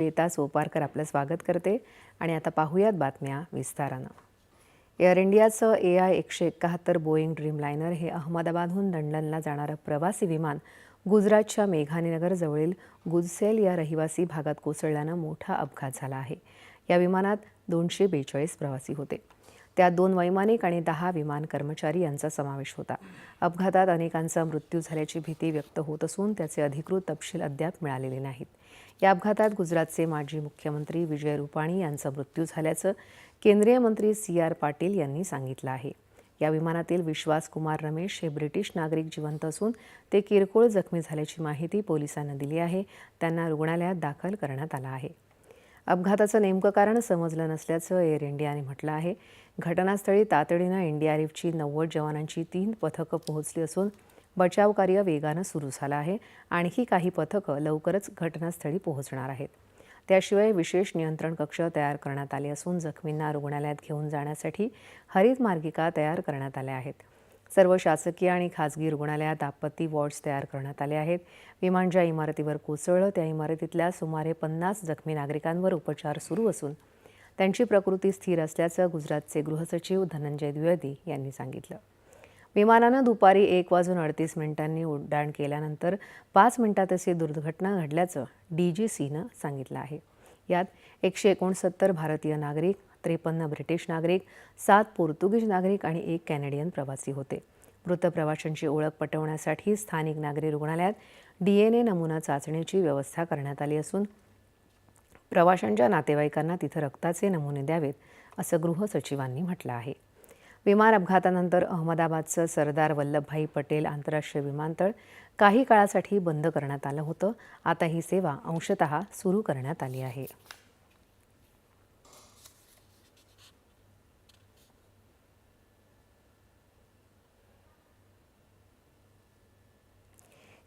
श्वेता सोपारकर आपलं स्वागत करते. आणि आता पाहूयात बातम्या विस्तारानं. एअर इंडियाचं ए आय एकशे एकाहत्तर बोईंग ड्रीमलायनर हे अहमदाबादहून लंडनला जाणारं प्रवासी विमान गुजरातच्या मेघानीनगर जवळील गुजसेल या रहिवासी भागात कोसळल्यानं मोठा अपघात झाला आहे. या विमानात दोनशे बेचाळीस प्रवासी होते. त्यात दोन वैमानिक आणि दहा विमान कर्मचारी यांचा समावेश होता. अपघातात अनेकांचा मृत्यू झाल्याची भीती व्यक्त होत असून त्याचे अधिकृत तपशील अद्याप मिळालेले नाहीत. या अपघातात गुजरातचे माजी मुख्यमंत्री विजय रुपाणी यांचा मृत्यू झाल्याचं केंद्रीय मंत्री सी आर पाटील यांनी सांगितलं आहे. या विमानातील विश्वास कुमार रमेश हे ब्रिटिश नागरिक जिवंत असून ते किरकोळ जखमी झाल्याची माहिती पोलिसांना दिली आहे. त्यांना रुग्णालयात दाखल करण्यात आलं आहे. अपघाताचं नेमकं कारण समजलं नसल्याचं एअर इंडियाने म्हटलं आहे. घटनास्थळी तातडीनं एनडीआरएफची नव्वद जवानांची तीन पथकं पोहोचली असून बचाव कार्य वेगानं सुरू झालं आहे. आणखी काही पथकं लवकरच घटनास्थळी पोहोचणार आहेत. त्याशिवाय विशेष नियंत्रण कक्ष तयार करण्यात आले असून जखमींना रुग्णालयात घेऊन जाण्यासाठी हरित मार्गिका तयार करण्यात आल्या आहेत. सर्व शासकीय आणि खाजगी रुग्णालयात आपत्ती वॉर्ड्स तयार करण्यात आले आहेत. विमान ज्या इमारतीवर कोसळलं त्या इमारतीतल्या सुमारे पन्नास जखमी नागरिकांवर उपचार सुरू असून त्यांची प्रकृती स्थिर असल्याचं गुजरातचे गृहसचिव धनंजय द्विवेदी यांनी सांगितलं. विमानानं दुपारी एक वाजून अडतीस मिनिटांनी उड्डाण केल्यानंतर पाच मिनिटात अशी दुर्घटना घडल्याचं डी जी सीनं सांगितलं आहे. यात एकशे एकोणसत्तर भारतीय नागरिक त्रेपन्न ब्रिटिश नागरिक सात पोर्तुगीज नागरिक आणि एक कॅनेडियन प्रवासी होते. मृत प्रवाशांची ओळख पटवण्यासाठी स्थानिक नागरी रुग्णालयात डी एन ए नमुना चाचणीची व्यवस्था करण्यात आली असून प्रवाशांच्या नातेवाईकांना तिथं रक्ताचे नमुने द्यावेत असं गृहसचिवांनी म्हटलं आहे. विमान अपघातानंतर अहमदाबादचं सरदार वल्लभभाई पटेल आंतरराष्ट्रीय विमानतळ काही काळासाठी बंद करण्यात आलं होतं. आता ही सेवा अंशतः सुरू करण्यात आली आहे.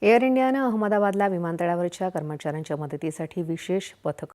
एअर इंडियानं अहमदाबादला विमानतळावरच्या कर्मचाऱ्यांच्या मदतीसाठी विशेष पथक